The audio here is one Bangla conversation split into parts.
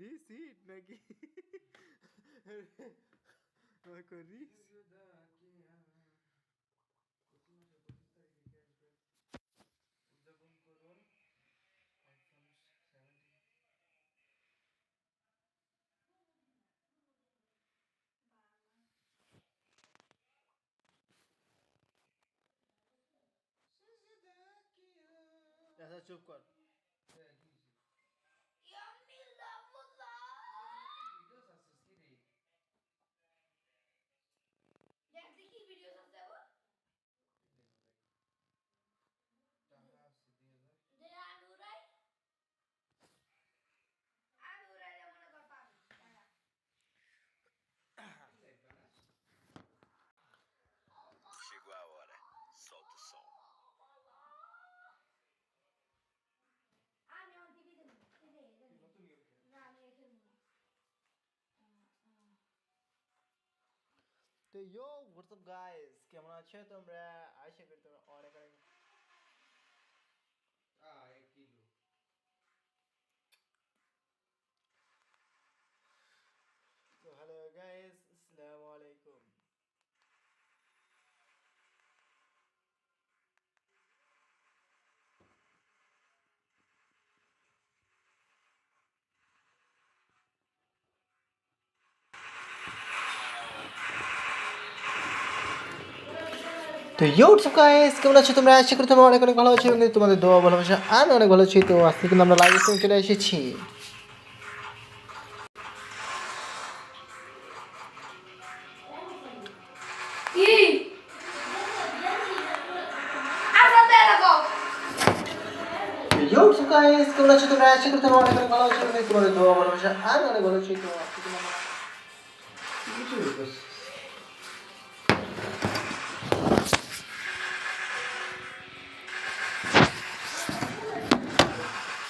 রিসিট নাকি আমার কই রিস আচ্ছা চুপ কর দেখছি কি ভিডিও আছে ওর যে আনুরাই আনুরাই মনে কর পাবি Chegou a hora. Solta o som. আমি অন টিভি দেব টিভি না আমি খেলব না তো ইয়ো হোয়াটসঅ্যাপ গাইস কেমন আছো তোমরা আশা করি তোমরা অনেক অনেক তো হ্যালো গাইস তো ইউটিউব গাইস কেমন আছো তোমরা? আশা করি তোমরা অনেক অনেক ভালো আছো এবং তোমাদের দোয়া ভালোবাসা আমি অনেক ভালো আছি। তো আজকে কিন্তু আমরা লাইভ স্ট্রিমে চলে এসেছি। আচ্ছা ইউটিউব গাইস কেমন আছো তোমরা? আশা করি তোমরা অনেক অনেক ভালো আছো তোমাদের দোয়া ভালোবাসা আমি অনেক ভালো আছি।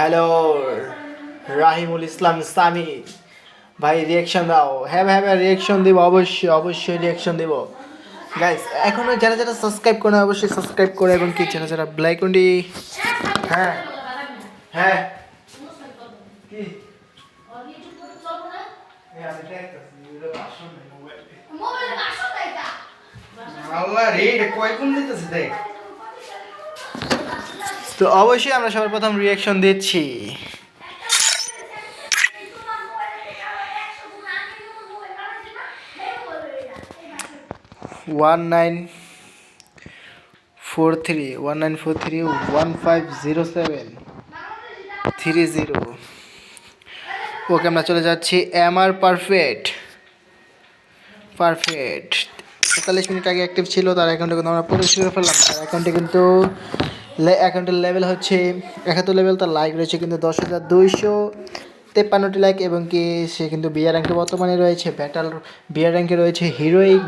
হ্যালো রাহিমুল ইসলাম সামি। ভাই রিয়াকশন দাও। হ্যাঁ ভাই হ্যাঁ রিয়াকশন দিব অবশ্যই অবশ্যই রিয়াকশন দিব। গাইস এখনও যারা যারা সাবস্ক্রাইব করে অবশ্যই সাবস্ক্রাইব করে এবং কি যারা যারা ব্ল্যাকন্ডি হ্যাঁ হ্যাঁ। কি? আল্লাহ রে কয় কোন দিতেছে দেখ? তো অবশ্যই আমরা সবার প্রথম রিয়াকশন দিচ্ছি। One nine four three one nine four three one five zero seven three zero okay আমরা চলে যাচ্ছি এম আর পারফেক্ট পারফেক্ট তেতাল্লিশ মিনিট আগে অ্যাক্টিভ ছিল, তার অ্যাকাউন্টে কিন্তু আমরা প্রবেশ করে ফেললাম, তার অ্যাকাউন্টে কিন্তু অ্যাকাউন্টের লেভেল হচ্ছে একাত্তর লেভেল তার লাইক রয়েছে কিন্তু দশ হাজার দুইশো তেপ্পান্নটি লাইক এবং কি সে কিন্তু বিয়ার র্যাঙ্কে বর্তমানে রয়েছে। ব্যাটাল বিয়ার র্যাঙ্কে রয়েছে হিরোইক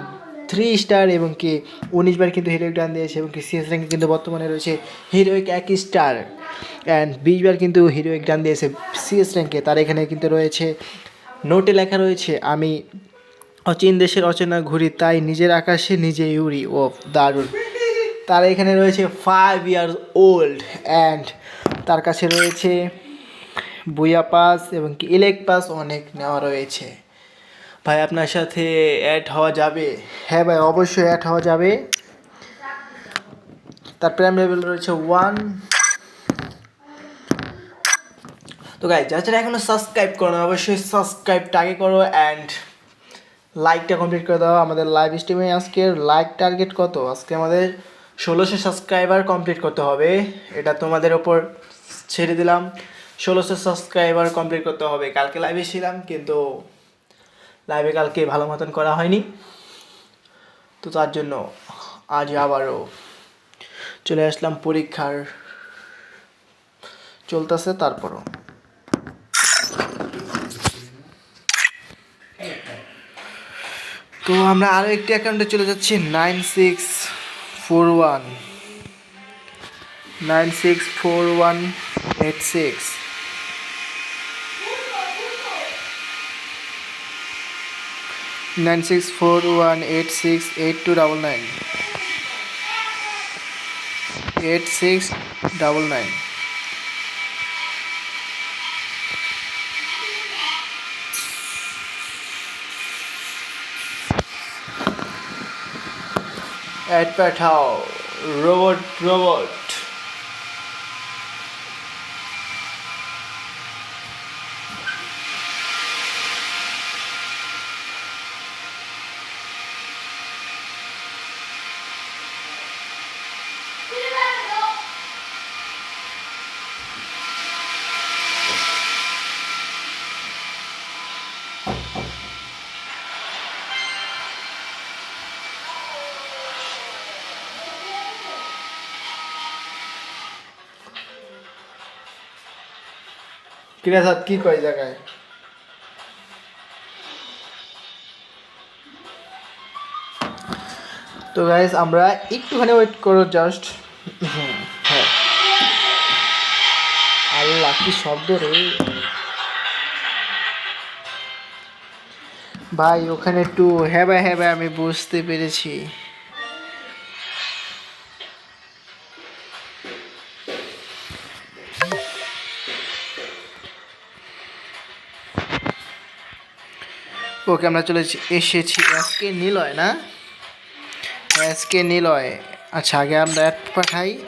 থ্রি স্টার এবং কি উনিশ বার কিন্তু হিরোইক ডান দিয়েছে এবং কি সিএস র্যাঙ্কে কিন্তু বর্তমানে রয়েছে হিরোইক এক স্টার অ্যান্ড বিশ বার কিন্তু হিরোইক ডান দিয়েছে সিএস র্যাঙ্কে তার এখানে কিন্তু রয়েছে নোটে লেখা রয়েছে, আমি অচিন দেশের অচেনা ঘুরি তাই নিজের আকাশে নিজে উড়ি। ও দারুণ। তার এখানে রয়েছে ফাইভ ইয়ার্স ওল্ড অ্যান্ড তার কাছে রয়েছে বুয়া পাস এবং কি ইলেক পাস অনেক নেওয়া রয়েছে। ভাই, আপনার সাথে অ্যাড হওয়া যাবে? হ্যাঁ ভাই, অবশ্যই অ্যাড হওয়া যাবে। তার প্রাইম লেভেল রয়েছে ওয়ান তো গাই যারা যারা এখনও সাবস্ক্রাইব করো অবশ্যই সাবস্ক্রাইবটা আগে করো অ্যান্ড লাইকটা কমপ্লিট করে দাও। আমাদের লাইভ স্ট্রিমে আজকে লাইক টার্গেট কত? আজকে আমাদের ষোলোশো সাবস্ক্রাইবার কমপ্লিট করতে হবে। এটা তোমাদের ওপর ছেড়ে দিলাম। ষোলোশো সাবস্ক্রাইবার কমপ্লিট করতে হবে। কালকে লাইভে ছিলাম, কিন্তু লাইভে কালকে ভালো মতন করা হয়নি। তো তার জন্য আজ আবারও চলে আসলাম পরীক্ষার। চলতেছে, তারপরও। তো আমরা আরও একটি অ্যাকাউন্টে চলে যাচ্ছি nine six four one nine six four one eight six nine six four one eight six eight two double nine eight six double nine at Pet Robot Robot. কিরে সাত কি কয় জায়গায়? তো গাইস আমরা একটুখানি ওয়েট করো জাস্ট হ্যাঁ। আল্লাহ, কি শব্দ রে। ভাই, ওখানে একটু হ্যাঁ ভাই হ্যাঁ হ্যাবা আমি বুঝতে পেরেছি। ওকে আমরা চলে এসেছি- এসকে নিলয় না? এসকে নিলয় আচ্ছা আগে আমরা অ্যাড পাঠাই।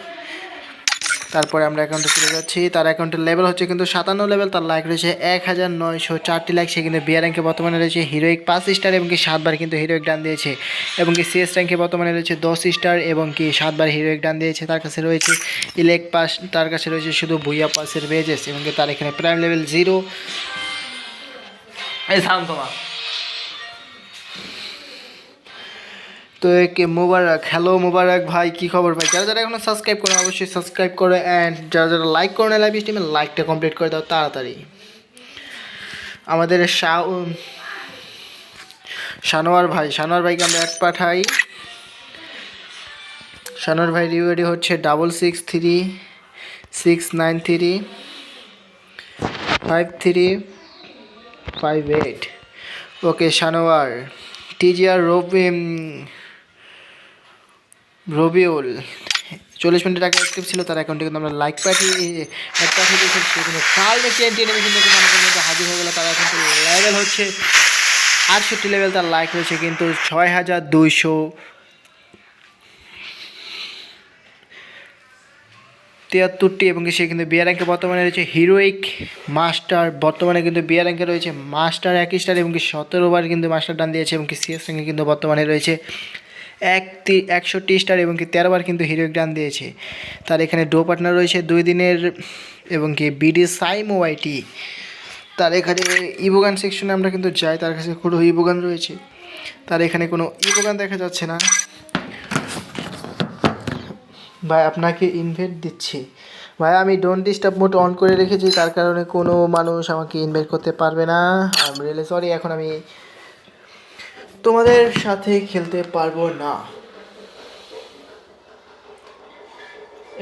তারপরে আমরা অ্যাকাউন্টে চলে যাচ্ছি। তার অ্যাকাউন্টের লেভেল হচ্ছে কিন্তু সাতান্ন লেভেল তার লাইক রয়েছে এক হাজার নয়শো চারটি লাইক সে কিন্তু বিয়ার র্যাঙ্কে বর্তমানে রয়েছে। হিরোইক পাঁচ স্টার এবং কি সাতবার কিন্তু হিরোইক ডান দিয়েছে। এবং কি সিএস র্যাঙ্কে বর্তমানে রয়েছে দশ স্টার এবং কি সাতবার হিরোইক ডান দিয়েছে। তার কাছে রয়েছে ইলেক পাস তার কাছে রয়েছে শুধু ভুইয়া পাসের বেজেস এবং কি তার এখানে প্রাইম লেভেল জিরো এই থাম তোমার তো একে মোবারক। হ্যালো মোবারক ভাই, কি খবর ভাই? যারা যারা এখনও সাবস্ক্রাইব করে অবশ্যই সাবস্ক্রাইব করে অ্যান্ড যারা যারা লাইক করে না লাইভ স্ট্রিমে লাইকটা কমপ্লিট করে দাও তাড়াতাড়ি। আমাদের শানোয়ার ভাই, শানোয়ার ভাইকে আমরা এক পাঠাই। শানোয়ার ভাই রিওয়ার্ডি হচ্ছে double six three six nine three five three five eight okay Shanowar. TGR Robi Robiul. চল্লিশ মিনিট আগে অ্যাক্টিভ ছিল, তার অ্যাকাউন্টে কিন্তু আমরা লাইক পাঠিয়ে পাঠিয়ে সেখানে কাল দেখি এনটি নেমে কিন্তু কিন্তু আমাদের মধ্যে হাজির হয়ে গেলো, তার অ্যাকাউন্টের লেভেল হচ্ছে আটষট্টি লেভেল তার লাইক রয়েছে কিন্তু ছয় হাজার দুইশো তিয়াত্তরটি এবং সে কিন্তু বিয়ার র্যাঙ্কে বর্তমানে রয়েছে হিরোইক মাস্টার বর্তমানে কিন্তু বিয়ার র্যাঙ্কে রয়েছে মাস্টার এক স্টার এবং কি সতেরো বার কিন্তু মাস্টার ডান দিয়েছে এবং কি সিএস র্যাঙ্কে কিন্তু বর্তমানে রয়েছে এক একষট্টি স্টার এবং কি তেরো বার কিন্তু হিরোইক ডান দিয়েছে। তার এখানে ডো পার্টনার রয়েছে দুই দিনের এবং কি বিডি সাইমো ওয়াইটি তার এখানে ইবোগান সেকশনে আমরা কিন্তু যাই, তার কাছে কোনো ইবোগান রয়েছে। তার এখানে কোনো ইবোগান দেখা যাচ্ছে না। ভাই, আপনাকে ইনভাইট দিচ্ছি। ভাই, আমি ডোন্ট ডিস্টার্ব মোড অন করে রেখেছি, তার কারণে কোনো মানুষ আমাকে ইনভাইট করতে পারবে না। আই এম রিয়েলি সরি এখন আমি তোমাদের সাথে খেলতে পারব না।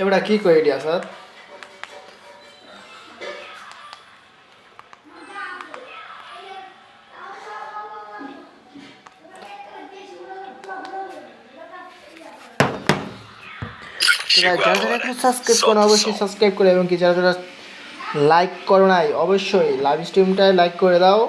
এবার কি যারা অবশ্যই সাবস্ক্রাইব করে, এবং কি যারা যারা লাইক করো নাই, অবশ্যই লাইভ স্ট্রিমটায় লাইক করে দাও।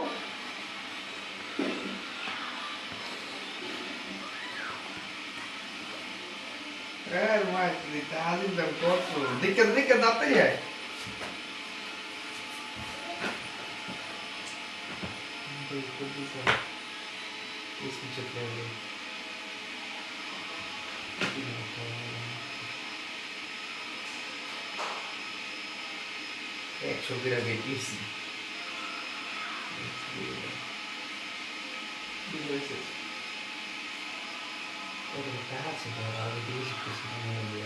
একশো গ্রাম বেশি ওটা আছে তো আর বেশি কিছু নেই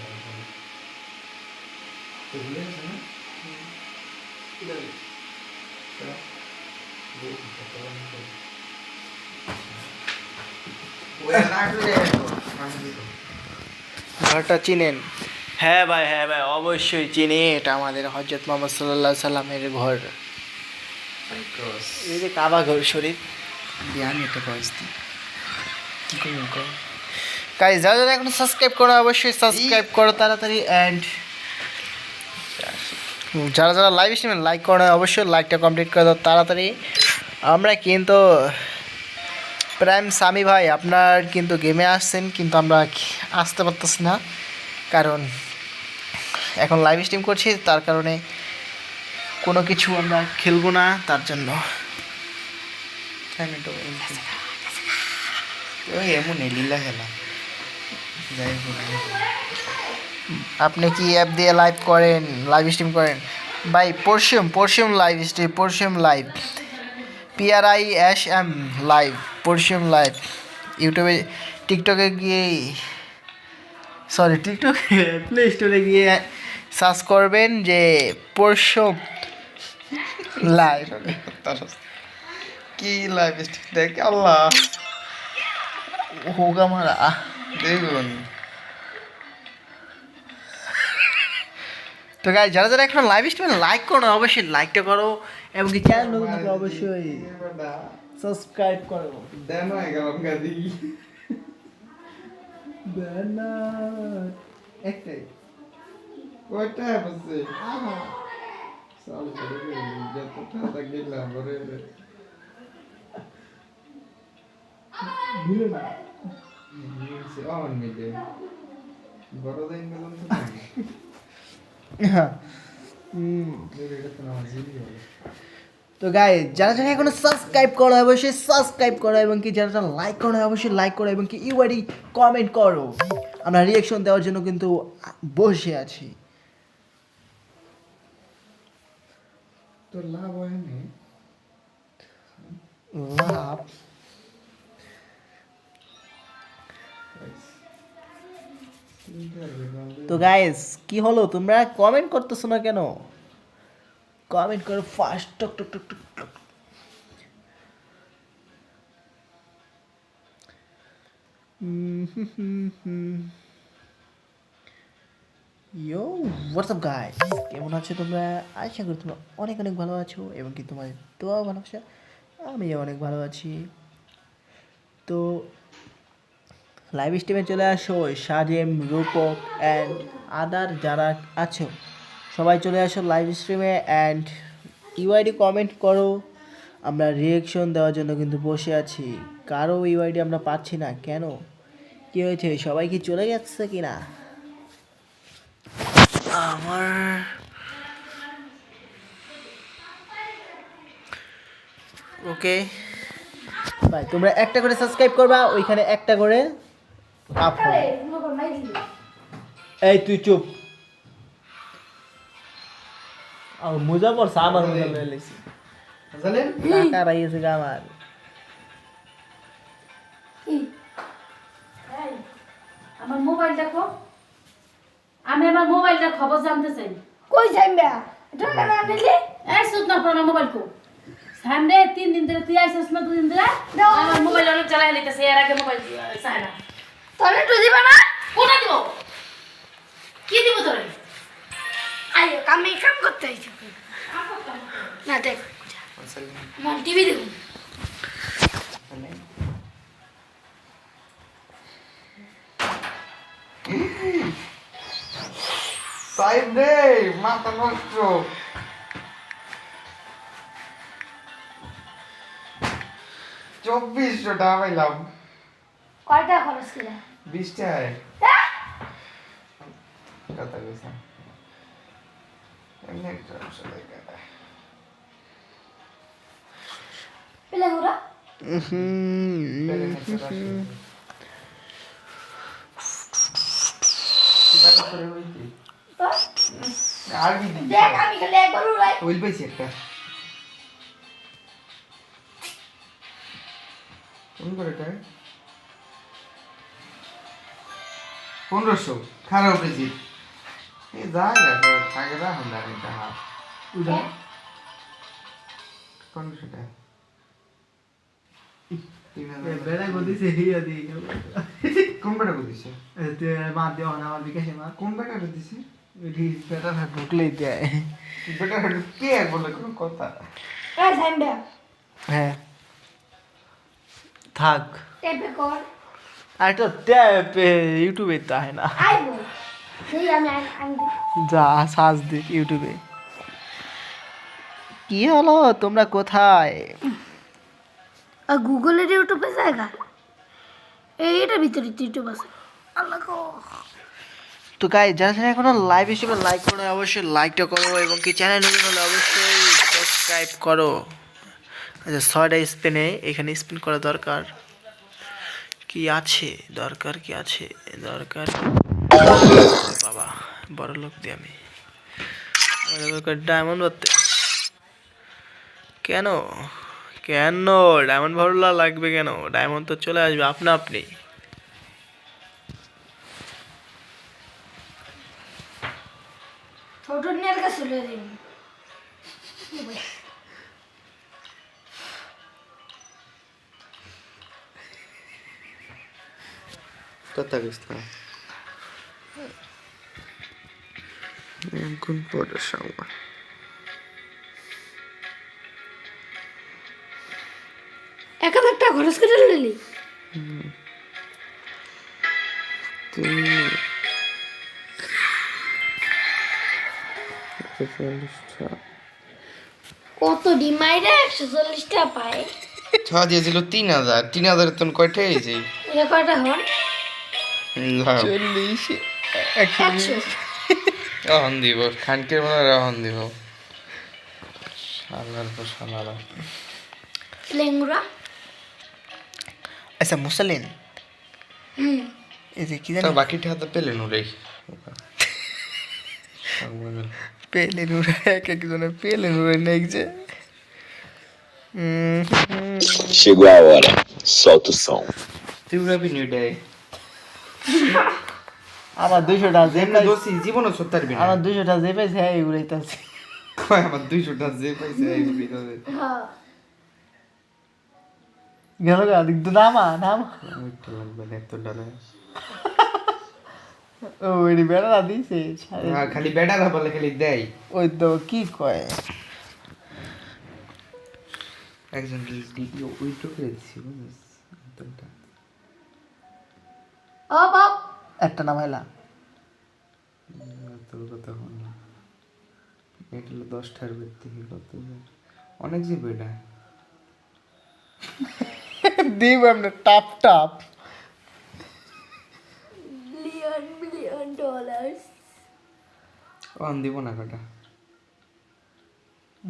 তো বুঝে আছে না ওই রাখলে আমি দিব ঘরটা চিনেন? হ্যাঁ ভাই হ্যাঁ ভাই অবশ্যই চিনি। এটা আমাদের হজরত মোহাম্মদ সাল্লাহ সাল্লামের ঘর। এই যে কাবা ঘর শরীফ আমি একটা বসতি কি করবেন গাইজ যারা যারা এখন সাবস্ক্রাইব করো অবশ্যই সাবস্ক্রাইব করো তাড়াতাড়ি অ্যান্ড যারা যারা লাইভ স্ট্রিমে লাইক করো অবশ্যই লাইকটা কমপ্লিট করে দাও তাড়াতাড়ি। আমরা কিন্তু প্রাইম সামি ভাই, আপনার কিন্তু গেমে আসছেন, কিন্তু আমরা আসতে পারতেছি না। কারণ এখন লাইভ স্ট্রিম করছি, তার কারণে কোনো কিছু আমরা খেলব না, তার জন্য। লীলা আপনি কি অ্যাপ দিয়ে লাইভ করেন লাইভ স্ট্রিম করেন? ভাই পরশুম পরশুম live stream পরশুম live PRI S M live পরশুম live ইউটিউবে টিকটকে গিয়ে সরি টিকটকে প্লে স্টোরে গিয়ে সার্চ করবেন যে পরশুম লাইভ কি লাইফ দেখ, আল্লাহ। হোগা মারা দেখুন। তো গাই যারা যারা এখন লাইভ স্ট্রিমে লাইক করো অবশ্যই লাইকটা করো। এবং কি চ্যানেল নতুন অবশ্যই সাবস্ক্রাইব করো। দেন হয়ে গেলাম গাদি একটাই। কয়টা বসে সাল করে যত টাকা গেলাম বরে না। অন মিলে। বড় দিন গেলাম হ্যাঁ। তো গাই যারা যারা এখনও সাবস্ক্রাইব করো অবশ্যই সাবস্ক্রাইব করো এবং কি যারা যারা লাইক করো অবশ্যই লাইক করো এবং কি ইউআইডি কমেন্ট করো। আমরা রিয়েকশন দেওয়ার জন্য কিন্তু বসে আছি। তো লাভ হয় না লাভ? তো গাইস কি হলো? তোমরা কমেন্ট করতেছো না কেন? কমেন্ট করো fast talk talk talk talk talk yo WhatsApp guys কেমন আছো তোমরা? আশা করি তোমরা অনেক অনেক ভালো আছো এবং কি তোমাদের দোয়া ভালোবাসা। আমি অনেক ভালো আছি। তো লাইভ স্ট্রিমে চলে আসো সাজেম রূপক অ্যান্ড আদার যারা আছো। সবাই চলে আসো লাইভ স্ট্রিমে অ্যান্ড ইউআইডি কমেন্ট করো। আমরা রিয়েকশন দেওয়ার জন্য কিন্তু বসে আছি। কারও ইউআইডি আমরা পাচ্ছি না, কেন? কি হয়েছে? সবাই কি চলে যাচ্ছে কি না আমার ওকে ভাই, তোমরা একটা করে সাবস্ক্রাইব করবা, ওইখানে একটা করে এই, তুই চুপ। আর মোজা পড়ছে আমার মোজা লয়ে লেছি জানেন? টাকা রাইয়েছে আমার। আমার মোবাইল দেখো আমি আমার মোবাইলটার খবর জানতে চাই। কই যাইবা টাকা না নিলে? এই সুদ না পড়া মোবাইল কো সামনে তিন দিন ধরে তুই আইসিস না দুদিন ধরে? আমার মোবাইল অনেক চালাই নিতেছে এর আগে মোবাইল চাই না। তাহলে একটু দিবা না? কোনটা দিব? কি দিব তোরে? আইও আমি কাম করতে আইছি। না দেখ। মন টিভি দেখুন। সাইড রে মাথা নষ্ট। চব্বিশশো টাকা পাইলাম। কয়টা খরচ করে বিশ টাকায় কথা কইলাম এমনি একটা অংশ দেখা যায়। পেলে ওরা পেলে একটা রাশি। কি টাকা করে হইছে? আর কি দিবি? দেখ আমি খালি একবার উড়াই। ওইল পাইছি একটা। কোন করে এটা? পনেরোশো খারাপ পেয়েছি এই জায়গা তো থাকে না কোন বেটা দিছে? না আমার বিকাশে মা কোন বেটা দিছে? বেটা ঢুকলেই দেয়। বেটা কে বলে কোনো কথা। হ্যাঁ। থাক। আর তো ট্যাপ ইউটিউবে তাই না? যা সার্চ দিক ইউটিউবে কি হলো? তোমরা কোথায়? আর গুগলের ইউটিউবে জায়গা? এইটা ভিতরে ইউটিউব আছে। আল্লাহ তো গাই যারা যারা এখনও লাইভ হিসেবে লাইক করো অবশ্যই লাইকটা করো এবং কি চ্যানেল নতুন হলে অবশ্যই সাবস্ক্রাইব করো। আচ্ছা ছয়টা স্পিনে এখানে স্পিন করা দরকার। কি আছে? দরকার কি আছে? দরকার বাবা, বড় লোক দিয়ে আমি। ডায়মন্ড ধরতে কেন? কেন? ডায়মন্ড ভরলা লাগবে কেন? ডায়মন্ড তো চলে আসবে, আপনা আপনি। ছোট নিয়ে চলে দিন। কথা কোন পড়ে সময় এক টাকা খরচ করে নিলি কত ডিমাইরে একশো চল্লিশ টাকা পায়? ছ দিয়েছিল তিন হাজার। তিন হাজার তোর কয়টা হয়েছে? এটা কয়টা হন? চল্লিশ একশো। রহন দিব খানকের বেলা রহন দিব। সালার পর সালারা। লেঙ্গুরা আচ্ছা মুসালিন? হুম। এই যে কি তো জানি? বাকিটা হাতে পেলেন ওরে পেলে নুরে এক একজনে পেলে নুরে নেকছে উম, হুম। Chegou a hora. Solta o som. Tripura Binu এটাই আমার দুইশোটা যে জীবনও বিনু। আমার দুইশোটা যে পাইছে হ্যাঁ উড়াইতেছে কয় আমার দুইশোটা যে পাইছে হ্যাঁ গেল গা নামা নামা। একটু লাগবে না এত ডালে। ও এটি বেড়া দিছে খালি বেটারা বলে খালি দেয়। ওই তো কি কয়? একজন ভিডিও দিছি বুঝিস ও বাপ একটা নামাইলা। তোর কথা হল না। এটা হলো দশটার ব্যক্তি কত অনেক যে বেটা দিব এমনি টাপ টাপ। মিলিয়ন মিলিয়ন ডলার অন দিব না কটা?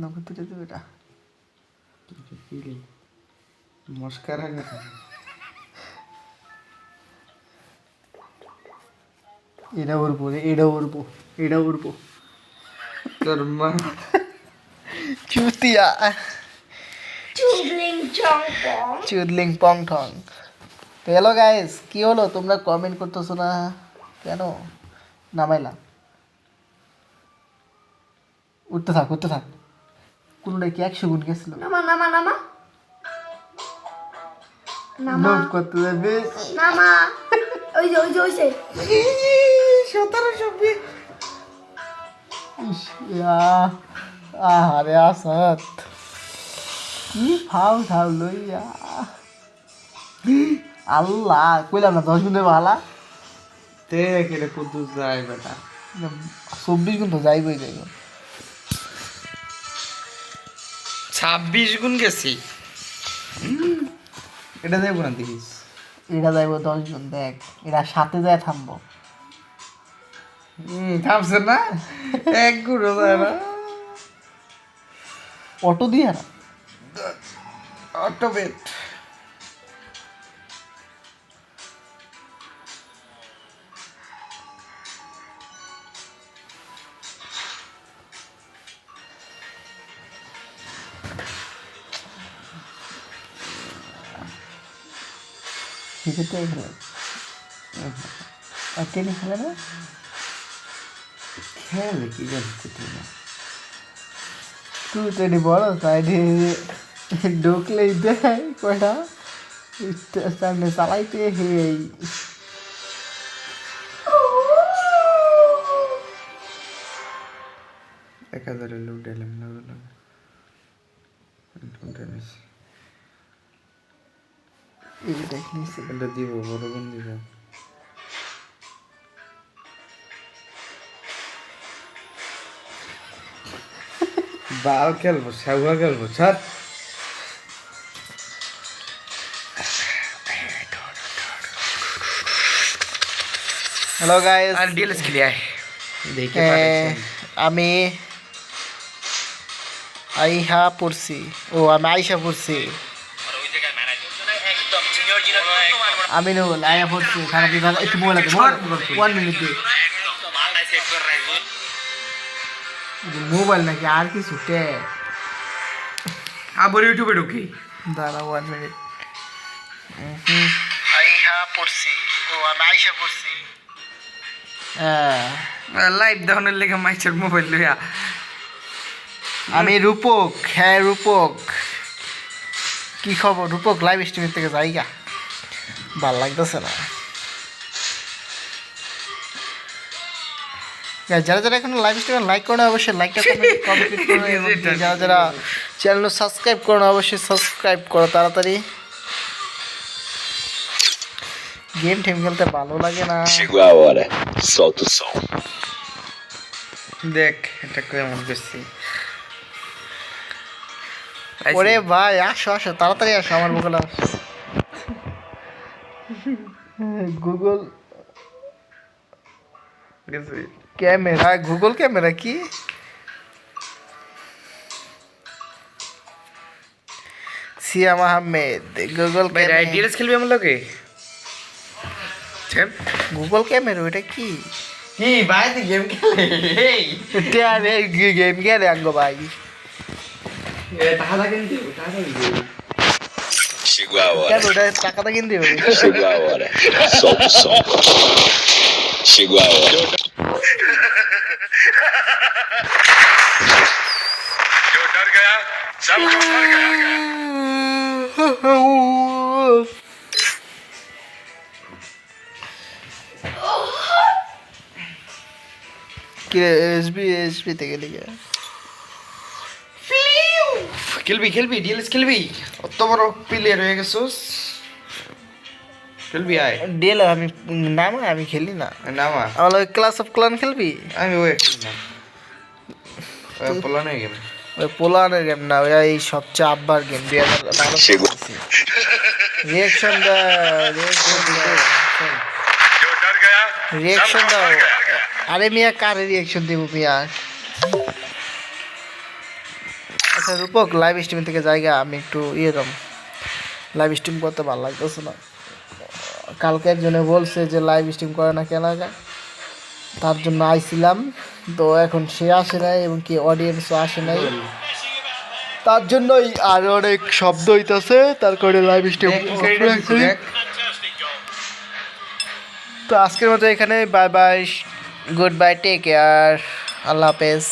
নগদ দুটো দেবে এটা। মস্কারা এটা উড়বো রে এটা উড়বো এটা উড়বো তোর মা চুতিয়া চুবলিং চং পং চুদলিং পং ঠং তো হ্যালো গাইস কি হলো তোমরা কমেন্ট করতেছো না কেন নামাইলা উঠতে থাক উঠতে থাক কোনটা কি একশো গুণ গেছিল নামা নামা নামা নামা করতে যাবে নামা ওই যে ওই যে ওই যে সতেরোশো আহারে আসাদ। কি ফাউ লইয়া। আল্লাহ কইলাম না দশ ভালা কত যায় বেটা। চব্বিশ গুণ তো যাইবই যাইব। ছাব্বিশ গুণ গেছি। এটা যাইব না দেখিস। এটা যাইব দশ গুণ দেখ। এটা সাথে যায় থামবো। থামছে না? এক গুঁড়ো যায় না অটো দিয়ে না? অটোবেট সেক্ষেত্রে খেলে আর খেলে না খেলে কি জানি কোথায় না তুই তো এটি বড় সাইডে ঢুকলেই দেয় কয়টা ইস্টা- সামনে চালাইতে হেই এক হাজারের লোক ডাইলাম না ওগুলো উঠে নিছি এই দেখলিছে এটা দিব বড় বোন দিব বাল খেলব সাগুয়া খেলব ছাড়। হ্যালো গাইস আর ডিএলএস খেলি আয়। দেখে আমি আইহা পড়ছি। ও আমি আইসা পড়ছি। আমি নুল আইয়া পড়ছি। খারাপ বিভাগ একটু মোবাইল আছে ওয়ান মিনিট মোবাইল নাকি আর কিছু? ট্যাগ আবার ইউটিউবে ঢুকি। দাঁড়া ওয়ান মিনিট। আইহা পড়ছি। ও আমি আইসা পড়ছি। হ্যাঁ। লাইভ দেখানোর লেগে মাইছের মোবাইল লইয়া। আমি রূপক হ্যাঁ রূপক। কি খবর? রূপক লাইভ স্ট্রিমের থেকে যাইগা। ভালো লাগতেছে না। যারা যারা এখন লাইভ স্ট্রিমে লাইক করে না, অবশ্যই লাইকটা কমপ্লিট করো এবং যারা যারা চ্যানেল সাবস্ক্রাইব করো না, অবশ্যই সাবস্ক্রাইব করো তাড়াতাড়ি। গেম টেম খেলতে ভালো লাগে না। দেখ এটা কেমন করছি ওরে ভাই আসো আসো তাড়াতাড়ি আসো আমার মুখে আসো গুগল গেছি। ক্যামেরা গুগল ক্যামেরা কি? সিয়াম আহমেদ গুগল ডিএলএস খেলবি আমার লোকে গুগল ক্যামেরা ওটা কি? কি ভাই তুই গেম খেলে? গেম খেলে আঙ্গো ভাই টাকা কিন্তু টাকা কিন্তু Chegou a hora. ওটা টাকাটা কিনতে হবে Chegou a hora. Solta o som. Chegou a hora. কিরে এসবি এসবি থেকে লিখে খেলবি খেলবি ডিএলএস খেলবি। অত বড় প্লেয়ার হয়ে গেছিস। খেলবি আয়। ডিএল আমি নামা আমি খেলি না। নামা। আমার ক্লাস অফ ক্লান খেলবি? আমি ওয়ে খেলি না। প্লান হয়ে গেলাম ওই পোলানের গেম না ওই এই সবচেয়ে আব্বার গেম রিয়াকশন রিয়াকশন দাও আরে মিয়া কারে রিয়াকশন দেবো মিয়া? আচ্ছা রূপক লাইভ স্ট্রিম থেকে জায়গা আমি একটু ইয়ে দাম লাইভ স্ট্রিম করতে ভালো লাগতেছে না। কালকে একজনে বলছে যে লাইভ স্ট্রিম করে না কেনা যায়। তার জন্য আইছিলাম। তো এখন সে আসে নাই এবং কি অডিয়েন্সও আসে নাই। তার জন্যই আর অনেক শব্দ হইতেছে তারপরে লাইভ স্ট্রিম তো আজকের মতো এখানে bye bye good bye take care Allah হাফেজ।